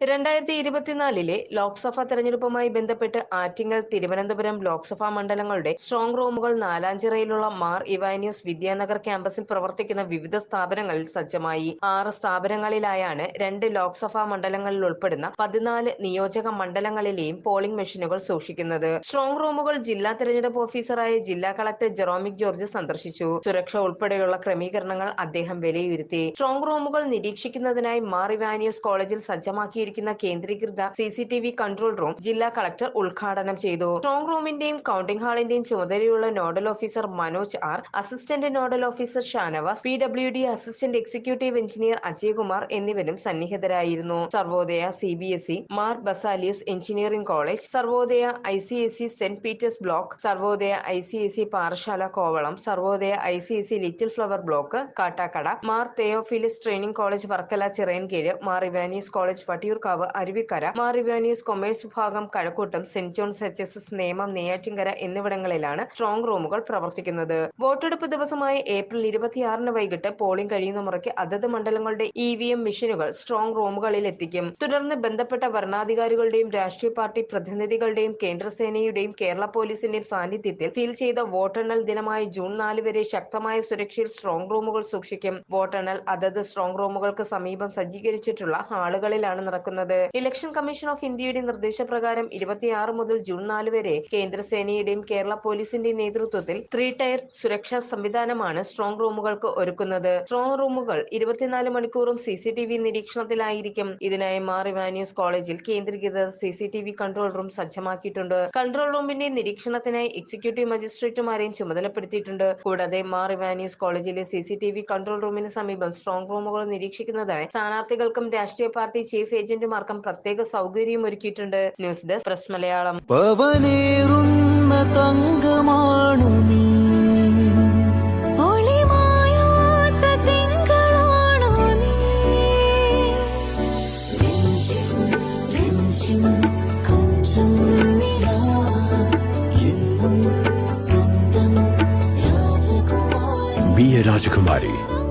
രണ്ടായിരത്തി ഇരുപത്തിനാലിലെ ലോക്സഭാ തെരഞ്ഞെടുപ്പുമായി ബന്ധപ്പെട്ട് ആറ്റിങ്ങൽ തിരുവനന്തപുരം ലോക്സഭാ മണ്ഡലങ്ങളുടെ സ്ട്രോങ് റൂമുകൾ നാലാഞ്ചിറയിലുള്ള മാർ ഇവാനിയോസ് വിദ്യാനഗർ ക്യാമ്പസിൽ പ്രവർത്തിക്കുന്ന വിവിധ സ്ഥാപനങ്ങളിൽ സജ്ജമായി. ആറ് സ്ഥാപനങ്ങളിലായാണ് രണ്ട് ലോക്സഭാ മണ്ഡലങ്ങളിൽ ഉൾപ്പെടുന്ന പതിനാല് നിയോജക മണ്ഡലങ്ങളിലെയും പോളിംഗ് മെഷീനുകൾ സൂക്ഷിക്കുന്നത്. സ്ട്രോങ് റൂമുകൾ ജില്ലാ തെരഞ്ഞെടുപ്പ് ഓഫീസറായ ജില്ലാ കളക്ടർ ജെറോമിക് ജോർജ് സന്ദർശിച്ചു. സുരക്ഷ ഉൾപ്പെടെയുള്ള ക്രമീകരണങ്ങൾ അദ്ദേഹം വിലയിരുത്തി. സ്ട്രോങ് റൂമുകൾ നിരീക്ഷിക്കുന്നതിനായി മാർ ഇവാനിയോസ് കോളേജിൽ സജ്ജമാക്കിയിരിക്കുന്ന കേന്ദ്രീകൃത C C T V control room ജില്ലാ കളക്ടർ ഉദ്ഘാടനം ചെയ്തു. സ്ട്രോങ് റൂമിന്റെയും കൗണ്ടിംഗ് ഹാളിന്റെയും ചുമതലയുള്ള nodal officer Manoj R assistant nodal officer Shanavas P W D assistant executive engineer Ajaykumar എന്നിവരും സന്നിഹിതരായിരുന്നു. Sarvodaya C B S E Mar Baselios engineering college Sarvodaya I C S E saint Peter's block Sarvodaya I C S E Parassala Kovalam Sarvodaya I C S E little flower block Kattakkada Mar Theophilus training college Varkala Chirayinkeezhu Mar Ivanios college Vattiyoorkavu Aruvikkara Mar Ivanios commerce വിഭാഗം Kazhakkoottam saint John's H S S Nemom Neyyattinkara എന്നിവിടങ്ങളിലാണ് strong റൂമുകൾ പ്രവർത്തിക്കുന്നത്. വോട്ടെടുപ്പ് ദിവസമായ April ഇരുപത്തിയാറിന് വൈകിട്ട് polling കഴിയുന്ന മുറയ്ക്ക് അതത് മണ്ഡലങ്ങളുടെ ഇ വി എം മെഷീനുകൾ സ്ട്രോങ് റൂമുകളിൽ എത്തിക്കും. തുടർന്ന് ബന്ധപ്പെട്ട ഭരണാധികാരികളുടെയും രാഷ്ട്രീയ പാർട്ടി പ്രതിനിധികളുടെയും കേന്ദ്രസേനയുടെയും കേരള പോലീസിന്റെയും സാന്നിധ്യത്തിൽ സീൽ ചെയ്ത വോട്ടെണ്ണൽ ദിനമായ ജൂൺ നാല് വരെ ശക്തമായ സുരക്ഷയിൽ സ്ട്രോങ് റൂമുകൾ സൂക്ഷിക്കും. വോട്ടെണ്ണൽ അതത് സ്ട്രോങ് റൂമുകൾക്ക് സമീപം സജ്ജീകരിച്ചിട്ടുള്ള ഹാളുകളിലാണ് നടക്കുന്നത്. ഇലക്ഷൻ കമ്മീഷൻ ഓഫ് ഇന്ത്യയുടെ നിർദ്ദേശപ്രകാരം ഇരുപത്തിയാറ് മുതൽ ജൂൺ നാല് വരെ കേന്ദ്രസേനയുടെയും കേരള പോലീസിന്റെയും നേതൃത്വത്തിൽ ത്രീ ടയർ സുരക്ഷാ സംവിധാനമാണ് സ്ട്രോങ് റൂമുകൾക്ക് ഒരുക്കുന്നത്. സ്ട്രോങ് റൂമുകൾ ഇരുപത്തിനാല് മണിക്കൂറും സി സി ടി വി നിരീക്ഷണത്തിലായിരിക്കും. ഇതിനായി മാർ ഇവാനിയസ് കോളേജിൽ കേന്ദ്രീകൃത C C T V control room സജ്ജമാക്കിയിട്ടുണ്ട്. കൺട്രോൾ റൂമിന്റെ നിരീക്ഷണത്തിനായി എക്സിക്യൂട്ടീവ് മജിസ്ട്രേറ്റുമാരെയും ചുമതലപ്പെടുത്തിയിട്ടുണ്ട്. കൂടാതെ മാർ ഇവാനിയസ് കോളേജിലെ C C T V control റൂമിന് സമീപം സ്ട്രോങ് റൂമുകൾ നിരീക്ഷിക്കുന്നതായി സ്ഥാനാർത്ഥികൾക്കും രാഷ്ട്രീയ പാർട്ടി ചീഫ് ഏജന്റുമാർക്കും പ്രത്യേക സൗകര്യം ഒരുക്കിയിട്ടുണ്ട്. News desk press Malayalam. പവനേറുന്ന തങ്കമാണു നീ. രാജകുമാരി